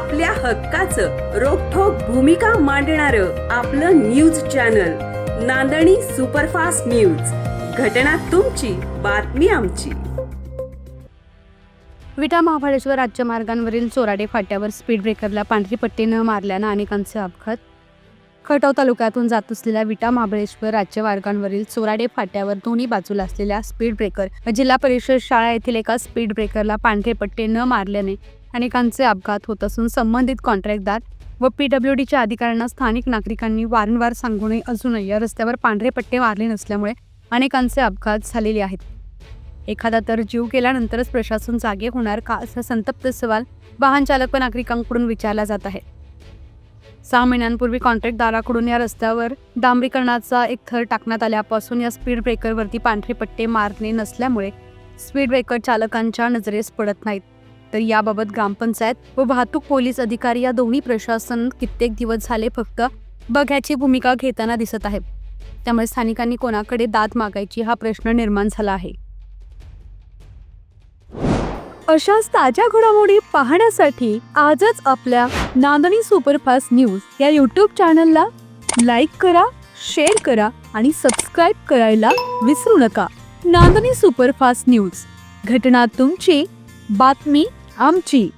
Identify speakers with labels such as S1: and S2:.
S1: आपल्या हक्काचं रोखोक भूमिका मांडणार आपलं news channel Nandani superfast news. घटना तुमची बातमी आमची.
S2: विटा महाबळेश्वर राज्य मार्गांवरील चोराडे फाट्यावर स्पीड ब्रेकरला पांढरी पट्टी न मारल्यानं अनेकांचे अपघात. खटाव तालुक्यातून जात असलेल्या विटा महाबळेश्वर राज्य मार्गांवरील चोराडे फाट्यावर दोन्ही बाजूला असलेल्या स्पीड ब्रेकर जिल्हा परिषद शाळा येथील एका स्पीड ब्रेकरला पांढरे पट्टे न मारल्याने अनेकांचे अपघात होत असून संबंधित कॉन्ट्रॅक्टदार व पी डब्ल्यू डीच्या अधिकाऱ्यांना स्थानिक नागरिकांनी वारंवार सांगूनही अजूनही या रस्त्यावर पांढरे पट्टे मारले नसल्यामुळे अनेकांचे अपघात झालेले आहेत. एखादा तर जीव गेल्यानंतरच प्रशासन जागे होणार का असा संतप्त सवाल वाहन चालक व नागरिकांकडून विचारला जात आहे. सहा महिन्यांपूर्वी कॉन्ट्रॅक्टदाराकडून या रस्त्यावर डांबरीकरणाचा एक थर टाकण्यात आल्यापासून या स्पीड ब्रेकरवरती पांढरे पट्टे मारणे नसल्यामुळे स्पीड ब्रेकर चालकांच्या नजरेस पडत नाहीत. तर याबाबत ग्रामपंचायत व वाहतूक पोलीस अधिकारी या दोन्ही प्रशासन कित्येक दिवस झाले फक्त बघ्याची भूमिका घेताना दिसत आहे त्यामुळे स्थानिकांनी कोणाकडे दाद मागायची हा प्रश्न निर्माण झाला आहे. अशाच ताज्या घडामोडी पाहण्यासाठी आजच आपल्या नांदणी सुपरफास्ट न्यूज या यूट्यूब चॅनलला लाईक करा शेअर करा आणि सबस्क्राईब करायला विसरू नका. Nandani superfast news. घटना तुमची बातमी आमची